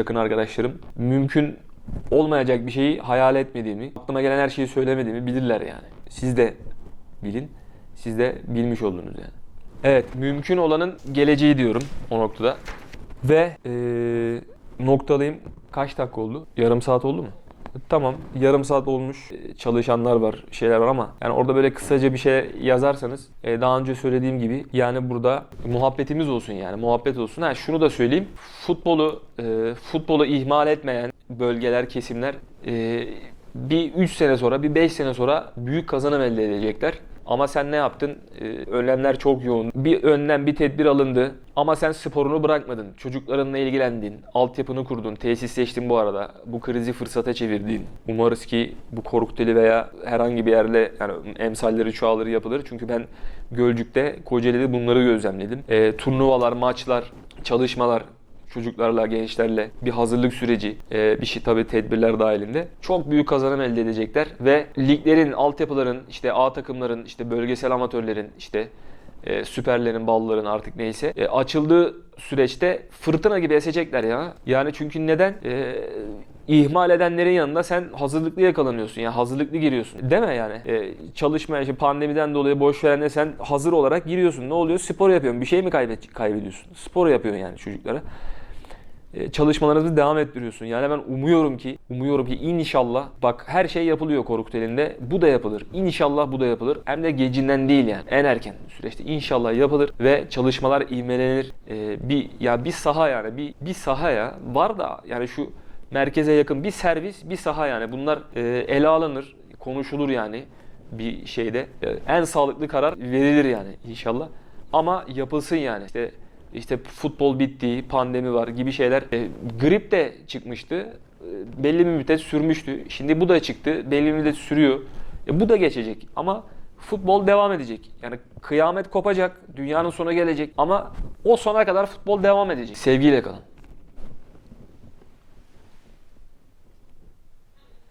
yakın arkadaşlarım mümkün olmayacak bir şeyi hayal etmediğimi, aklıma gelen her şeyi söylemediğimi bilirler yani. Siz de bilin, siz de bilmiş oldunuz yani. Evet, mümkün olanın geleceği diyorum o noktada. Ve eee noktalayayım. Kaç dakika oldu? Yarım saat oldu mu? Tamam, yarım saat olmuş. Ee, Çalışanlar var, şeyler var ama yani orada böyle kısaca bir şey yazarsanız e, daha önce söylediğim gibi yani burada muhabbetimiz olsun yani muhabbet olsun. Ha şunu da söyleyeyim. Futbolu e, futbolu ihmal etmeyen bölgeler, kesimler e, bir 3 sene sonra, bir 5 sene sonra büyük kazanım elde edecekler. Ama sen ne yaptın? Ee, önlemler çok yoğun. Bir önlem, bir tedbir alındı. Ama sen sporunu bırakmadın. Çocuklarınla ilgilendin. Altyapını kurdun. Tesisleştin bu arada. Bu krizi fırsata çevirdin. Umarız ki bu Korkuteli veya herhangi bir yerle yani emsalleri çoğalır yapılır. Çünkü ben Gölcük'te, Kocaeli'de bunları gözlemledim. Ee, turnuvalar, maçlar, çalışmalar, çocuklarla, gençlerle bir hazırlık süreci, e, bir şey tabii tedbirler dahilinde çok büyük kazanım elde edecekler ve liglerin, altyapıların, işte A takımların, işte bölgesel amatörlerin, işte e, süperlerin, balların artık neyse e, açıldığı süreçte fırtına gibi esecekler ya. Yani çünkü neden? E, ihmal edenlerin yanında sen hazırlıklı yakalanıyorsun. Yani hazırlıklı giriyorsun. Mi yani? E, çalışmaya, işte pandemiden dolayı boş verenle sen hazır olarak giriyorsun. Ne oluyor? Spor yapıyorsun. Bir şey mi kaybediyorsun? Spor yapıyorsun yani çocuklara e, çalışmalarınızı devam ettiriyorsun. Yani ben umuyorum ki, umuyorum ki inşallah bak her şey yapılıyor Korkut elinde. Bu da yapılır. İnşallah bu da yapılır. Hem de gecinden değil yani. En erken süreçte inşallah yapılır ve çalışmalar ivmelenir. E, bir ya bir saha yani bir bir saha ya var da yani şu merkeze yakın bir servis, bir saha yani. Bunlar e, ele alınır, konuşulur yani bir şeyde. E, en sağlıklı karar verilir yani inşallah. Ama yapılsın yani. İşte işte futbol bitti, pandemi var gibi şeyler. E, grip de çıkmıştı. E, belli bir müddet sürmüştü. Şimdi bu da çıktı. Belli bir müddet sürüyor. E, bu da geçecek ama futbol devam edecek. Yani kıyamet kopacak, dünyanın sonu gelecek ama o sona kadar futbol devam edecek. Sevgiyle kalın.